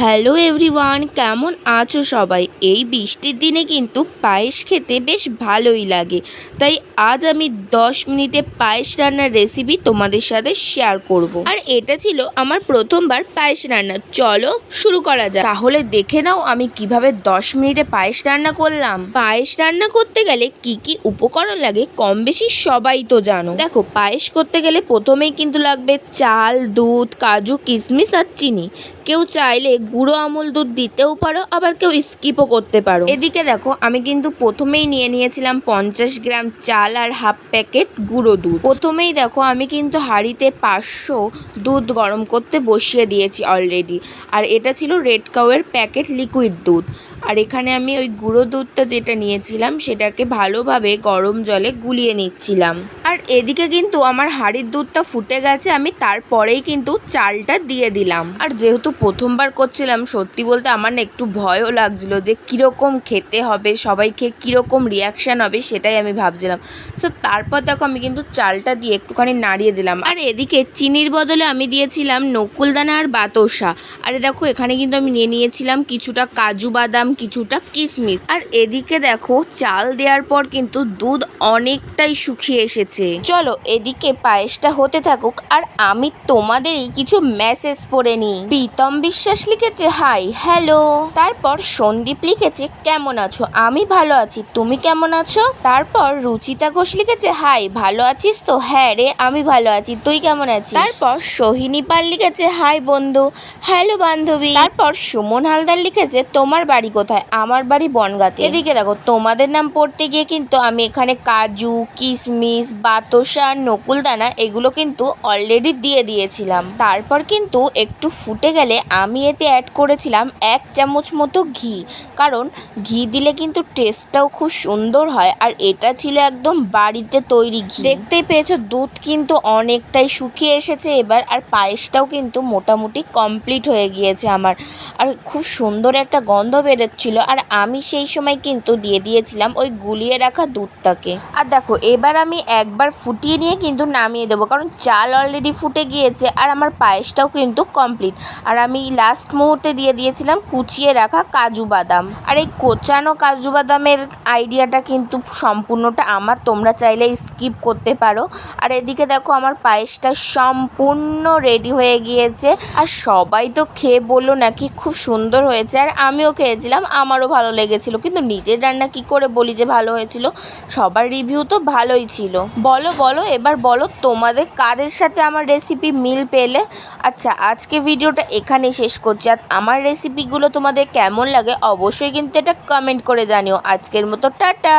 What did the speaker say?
Hello everyone, কেমন আছো সবাই? এই বৃষ্টির দিনে কিন্তু পায়েস খেতে বেশ ভালোই লাগে। তাই আজ আমি দশ মিনিটে পায়েস রান্নার রেসিপি তোমাদের সাথে শেয়ার করব। আর এটা ছিল আমার প্রথমবার পায়েস রান্না। চলো শুরু করা যাক। তাহলে দেখে নাও আমি কীভাবে দশ মিনিটে পায়েস রান্না করলাম। পায়েস রান্না করতে গেলে কি কি উপকরণ লাগে কম বেশি সবাই তো জানো। দেখো, পায়েস করতে গেলে প্রথমেই কিন্তু লাগবে চাল, দুধ, কাজু, কিশমিশ আর চিনি। কেউ চাইলে গুঁড়ো আমুল দুধ দিতেও পারো, আবার কেউ স্কিপও করতে পারো। এদিকে দেখো, আমি কিন্তু প্রথমেই নিয়ে নিয়েছিলাম পঞ্চাশ গ্রাম চাল আর হাফ প্যাকেট গুঁড়ো দুধ। প্রথমেই দেখো, আমি কিন্তু হাঁড়িতে পাঁচশো দুধ গরম করতে বসিয়ে দিয়েছি অলরেডি আর এটা ছিল রেড কাউয়ের প্যাকেট লিকুইড দুধ। আর এখানে আমি ওই গুঁড়ো দুধটা যেটা নিয়েছিলাম, সেটাকে ভালোভাবে গরম জলে গুলিয়ে নিচ্ছিলাম। এদিকে কিন্তু আমার হাঁড়ির দুধটা ফুটে গেছে, আমি তারপরেই কিন্তু চালটা দিয়ে দিলাম। আর যেহেতু প্রথমবার করছিলাম, সত্যি বলতে আমার না একটু ভয়ও লাগছিল যে কীরকম খেতে হবে সবাই খেয়ে কীরকম রিয়াকশান হবে সেটাই আমি ভাবছিলাম। সো তারপর দেখো আমি কিন্তু চালটা দিয়ে একটুখানি নাড়িয়ে দিলাম। আর এদিকে চিনির বদলে আমি দিয়েছিলাম নকুলদানা আর বাতসা আর দেখো এখানে কিন্তু আমি নিয়ে নিয়েছিলাম কিছুটা কাজু বাদাম, কিছুটা কিশমিশ আর এদিকে দেখো চাল দেওয়ার পর কিন্তু দুধ অনেকটাই শুকিয়ে এসেছে। চলো, এদিকে পায়েসটা হতে থাকুক আর আমি তোমাদেরই কিছু মেসেজ পড়ে নিই। প্রীতম বিশ্বাস লিখেছে হাই হ্যালো তারপর সন্দীপ লিখেছে, কেমন আছো? আমি ভালো আছি। তুমি কেমন আছো? তারপর রুচিতা ঘোষ লিখেছে হাই ভালো আছিস তো? হ্যাঁ রে, আমি ভালো আছি। তুই কেমন আছিস? তারপর সোহিনী পাল লিখেছে হাই বন্ধু। হ্যালো বান্ধবী। তারপর সুমন হালদার লিখেছে, তোমার বাড়ি কোথায়? আমার বাড়ি বনগাতে। এদিকে দেখো, তোমাদের নাম পড়তে গিয়ে কিন্তু আমি এখানে কাজু কিশমিশ বাতাসা আর নকুলদানা এগুলো কিন্তু অলরেডি দিয়ে দিয়েছিলাম। তারপর কিন্তু একটু ফুটে গেলে আমি এতে অ্যাড করেছিলাম এক চামচ মতো ঘি। কারণ ঘি দিলে কিন্তু টেস্টটাও খুব সুন্দর হয় আর এটা ছিল একদম বাড়িতে তৈরি ঘি। দেখতেই পেয়েছ, দুধ কিন্তু অনেকটাই শুকিয়ে এসেছে এবার আর পায়েসটাও কিন্তু মোটামুটি কমপ্লিট হয়ে গিয়েছে আমার। আর খুব সুন্দর একটা গন্ধ বেরোচ্ছিল আর আমি সেই সময় কিন্তু দিয়ে দিয়েছিলাম ওই গুলিয়ে রাখা দুধটাকে। আর দেখো, এবার আমি একবার ফুটিয়ে নিয়ে কিন্তু নামিয়ে দেবো। কারণ চাল অলরেডি ফুটে গিয়েছে আর আমার পায়েসটাও কিন্তু কমপ্লিট আর আমি লাস্ট মুহূর্তে দিয়ে দিয়েছিলাম কুচিয়ে রাখা কাজু বাদাম। আর এই কোচানো কাজু বাদামের আইডিয়াটা কিন্তু সম্পূর্ণটা আমার। তোমরা চাইলে স্কিপ করতে পারো। আর এদিকে দেখো আমার পায়েসটা সম্পূর্ণ রেডি হয়ে গিয়েছে। আর সবাই তো খেয়ে বলল নাকি খুব সুন্দর হয়েছে। আর আমিও খেয়েছিলাম, আমারও ভালো লেগেছিল। কিন্তু নিজের রান্না কি করে বলি যে ভালো হয়েছিল? সবার রিভিউ তো ভালোই ছিল। বলো বলো, এবার বলো তোমাদের কাদের সাথে আমার রেসিপি মিল পেলে? আচ্ছা আজকে ভিডিওটা এখানেই শেষ করছি। আর আমার রেসিপিগুলো তোমাদের কেমন লাগে অবশ্যই কিন্তু এটা কমেন্ট করে জানিও। আজকের মতো টাটা!